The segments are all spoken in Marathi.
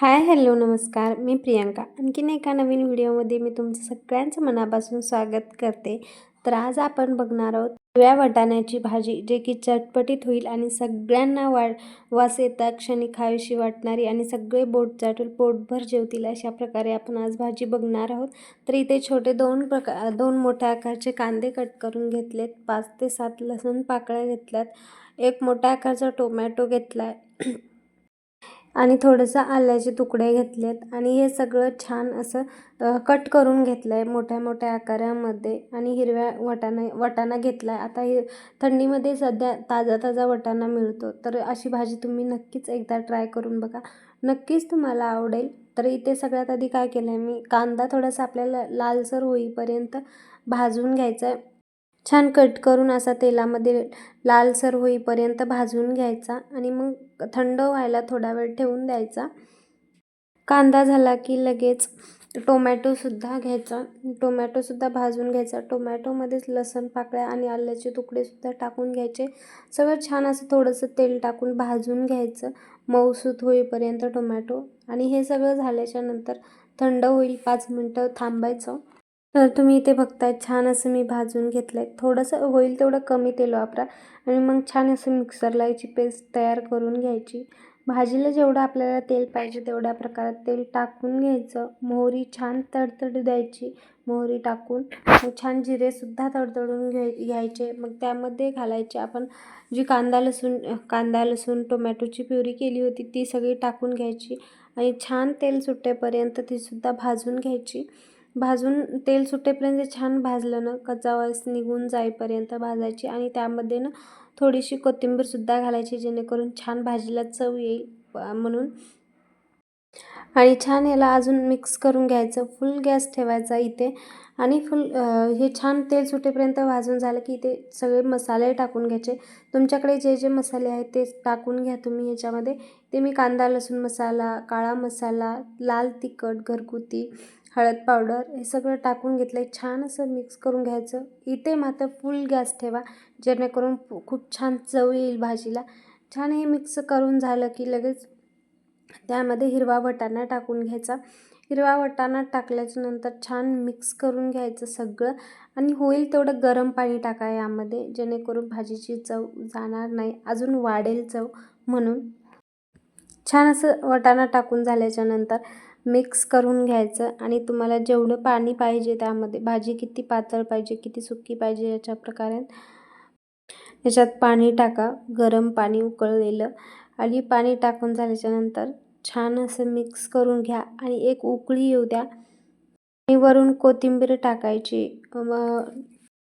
हाय हॅलो नमस्कार. मी प्रियांका. आणखीन एका नवीन व्हिडिओमध्ये मी तुमचं सगळ्यांचं मनापासून स्वागत करते. तर आज आपण बघणार आहोत हिरव्या वाटाण्याची भाजी जे की चटपटीत होईल आणि सगळ्यांना वा वास येता क्षणी खावीशी वाटणारी आणि सगळे बोट चाटून पोटभर जेवतील अशा प्रकारे आपण आज भाजी बघणार आहोत. तर इथे छोटे दोन प्रकार दोन मोठ्या आकारचे कांदे कट करून घेतलेत. पाच ते सात लसूण पाकळ्या घेतल्यात. एक मोठ्या आकारचा टोमॅटो घेतला आणि थोडंसं आल्याचे तुकडे घेतलेत. आणि हे सगळं छान असं कट करून घेतलं आहे मोठ्या मोठ्या आकारामध्ये. आणि हिरव्या वटाणा वटाणा घेतला आहे आता हे थंडीमध्ये सध्या ताजा ताजा वटाणा मिळतो. तर अशी भाजी तुम्ही नक्कीच एकदा ट्राय करून बघा. नक्कीच तुम्हाला आवडेल. तर इथे सगळ्यात आधी काय केलं आहे मी? कांदा थोडासा आपल्याला लालसर होईपर्यंत भाजून घ्यायचा आहे छान कट करून असा तेलामध्ये लालसर होईपर्यंत भाजून घ्यायचा आणि मग थंड व्हायला थोडा वेळ ठेवून द्यायचा. कांदा झाला की लगेच टोमॅटोसुद्धा घ्यायचा. टोमॅटोसुद्धा भाजून घ्यायचा. टोमॅटोमध्येच लसण पाकळ्या आणि आल्याचे तुकडेसुद्धा टाकून घ्यायचे. सगळं छान असं थोडंसं तेल टाकून भाजून घ्यायचं. मऊसूत होईपर्यंत टोमॅटो. आणि हे सगळं झाल्याच्यानंतर थंड होईल पाच मिनटं थांबायचं. तर तुम्ही इथे बघताय छान असं मी भाजून घेतलं आहे थोडंसं होईल तेवढं कमी तेल वापरा आणि मग छान असं मिक्सरला याची पेस्ट तयार करून घ्यायची. भाजीला जेवढं आपल्याला तेल पाहिजे तेवढ्या प्रकारात तेल टाकून घ्यायचं. मोहरी छान तडतड द्यायची मोहरी टाकून. छान जिरेसुद्धा तडतडून घ्याय घ्यायचे. मग त्यामध्ये घालायचे आपण जी कांदा लसूण कांदा लसूण टोमॅटोची प्युरी केली होती ती सगळी टाकून घ्यायची. आणि छान तेल सुटेपर्यंत तीसुद्धा भाजून घ्यायची. भाजून तेल सुटेपर्यंत छान भाजलं ना कच्चा वास निघून जाईपर्यंत भाजायची आणि त्यामध्ये ना थोडीशी कोथिंबीरसुद्धा घालायची जेणेकरून छान भाजीला चव येईल म्हणून. आणि छान याला अजून मिक्स करून घ्यायचं. फुल गॅस ठेवायचा इथे. आणि फुल हे छान तेल सुटेपर्यंत भाजून झालं की इथे सगळे मसाले टाकून घ्यायचे. तुमच्याकडे जे जे मसाले आहेत ते टाकून घ्या तुम्ही ह्याच्यामध्ये ते मी कांदा लसूण मसाला काळा मसाला लाल तिखट घरगुती हळद पावडर हे सगळं टाकून घेतलं आहे छान असं मिक्स करून घ्यायचं. इथे मात्र फुल गॅस ठेवा. जेणेकरून खूप छान चव येईल भाजीला. छान हे मिक्स करून झालं की लगेच त्यामध्ये हिरवा वटाणा टाकून घ्यायचा. हिरवा वटाणा टाकल्याच्या नंतर छान मिक्स करून घ्यायचं सगळं आणि होईल तेवढं गरम पाणी टाका यामध्ये जेणेकरून भाजीची चव जाणार नाही. अजून वाढेल चव म्हणून. छान असं वटाणा टाकून झाल्याच्यानंतर मिक्स करून घ्यायचं आणि तुम्हाला जेवढं पाणी पाहिजे त्यामध्ये भाजी किती पातळ पाहिजे किती सुकी पाहिजे याच्या प्रकारे याच्यात पाणी टाका. गरम पाणी उकळलेलं. आणि पाणी टाकून झाल्याच्यानंतर छान असं मिक्स करून घ्या आणि एक उकळी येऊ द्या. आणि वरून कोथिंबीर टाकायची.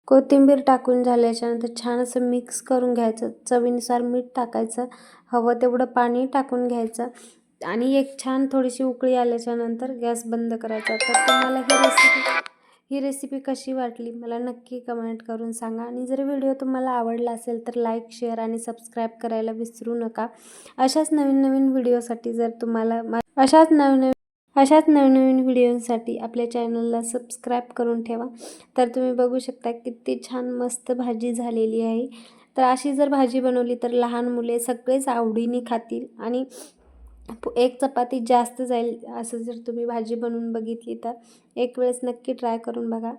कोथिंबीर टाकून झाल्याच्यानंतर छान असं मिक्स करून घ्यायचं. चवीनुसार मीठ टाकायचं. हवं तेवढं पाणी टाकून घ्यायचं. आणि एक छान थोडीशी उकळी आल्याच्यानंतर गॅस बंद करायचा. तर तुम्हाला ही रेसिपी ही रेसिपी कशी वाटली मला नक्की कमेंट करून सांगा. आणि जर व्हिडिओ तुम्हाला आवडला असेल तर लाईक शेअर आणि सबस्क्राईब करायला विसरू नका. अशाच नवीन नवीन व्हिडिओसाठी जर तुम्हाला अशाच नवीन नवीन अशाच नवनवीन व्हिडिओंसाठी आपल्या चॅनलला सबस्क्राईब करून ठेवा. तर तुम्ही बघू शकता किती छान मस्त भाजी झालेली आहे. तर अशी जर भाजी बनवली तर लहान मुले सगळेच आवडीने खातील आणि एक चपाती जास्त जाईल असं जर तुम्ही भाजी बनवून बघितली तर. एक वेळेस नक्की ट्राय करून बघा.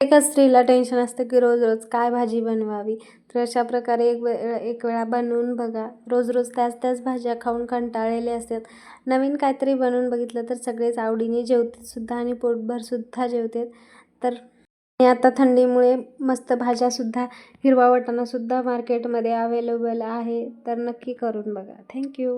एका स्त्रीला टेन्शन असतं की रोज रोज काय भाजी बनवावी? तर अशा प्रकारे एक वेळ एक वेळा बनवून बघा. रोज रोज त्याच त्याच भाज्या खाऊन कंटाळलेले असतात. नवीन काहीतरी बनवून बघितलं तर सगळेच आवडीने जेवतेसुद्धा आणि पोटभरसुद्धा जेवतात. तर आता थंडीमुळे मस्त भाज्यासुद्धा हिरवा वाटाणासुद्धा मार्केटमध्ये अवेलेबल आहे. तर नक्की करून बघा. थँक्यू